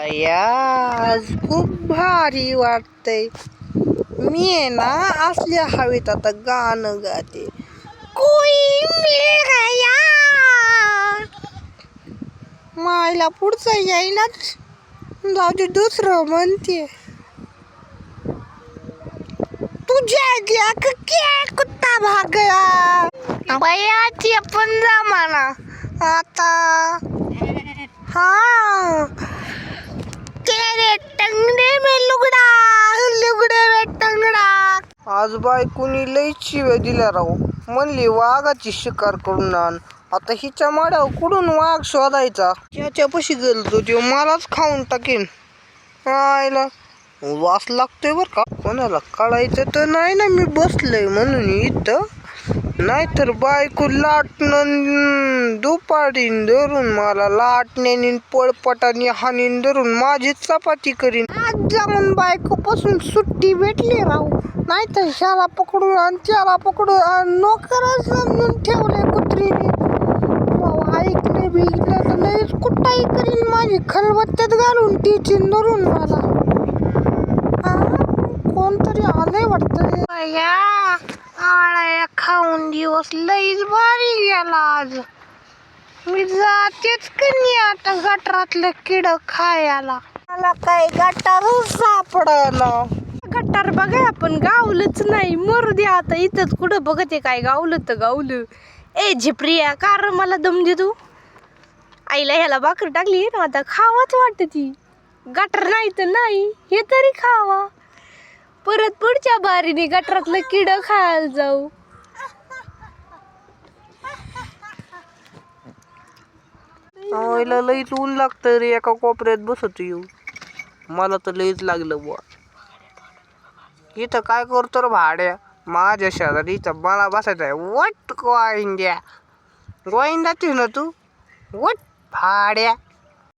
आज खूप भारी वाटतंय. मी आहे ना असल्या हवेत आता गाणं गाते. कोई मिल मायला पुढचं येईनाच जाऊ दे दुसरं म्हणते. तुझ्या गया क्या कुत्ता भागला. बयाची बया ते पण जमाना आता. हा तेरे टंगडे में लुगडा लुगडे में टंगडा आज बायकोनी लईच शिव्या दिल्या राव. म्हणली वाघाची शिकार करून आण. आता हिच्या माड्यावर कुठून वाघ शोधायचा? त्याच्यापाशी गेलो तो मलाच खाऊन टाकेन. आयला वास लागतोय बर का? कोणाला काढायचं तर नाही ना मी बसलंय म्हणून इथं. नाहीतर बायको लाटणं दुपारीन धरून मला लाटण्याने पळपटाने हानीन धरून माझी चपाती करीन. आज जाऊन बायकोपासून सुट्टी भेटली राहू नाहीतर ह्याला पकडून आणि त्याला पकडून आणि. नोकरच समजून ठेवले कुत्रीने. ऐकले बिकलं तर लयच कुठंही करीन माझी. खलबत्त्यात घालून टिचीन धरून मला. हा, कोणतरी आलंय वाटतं आळ्या खाऊन दिवस लईच भारी गेला आज. मी जातेच की नाही आता गटारातलं किड खायला. मला काय गटारच सापडलं. गट्टार बघा आपण गावलंच नाही. मरू द्या आता इथंच कुठं बघते काय गावलं तर गावलं. ए झिप्रिया कार मला दम दे तू? आईला ह्याला भाकर टाकली ना आता खावाच वाटत ती. गटर नाही तर नाही हे तरी खावा. परत पुढच्या बारीने गटरातलं किड खायला जाऊ. आईला लईच ऊन लागतं रे एका कोपऱ्यात बसत येऊ. मला तर लईच लागलं बुवा. इथं काय करतो रे भाड्या? माझ्या शेजारी इथं मला बसायचं आहे. वट गोविंद्या. गोविंदाची ना तू? वट भाड्या.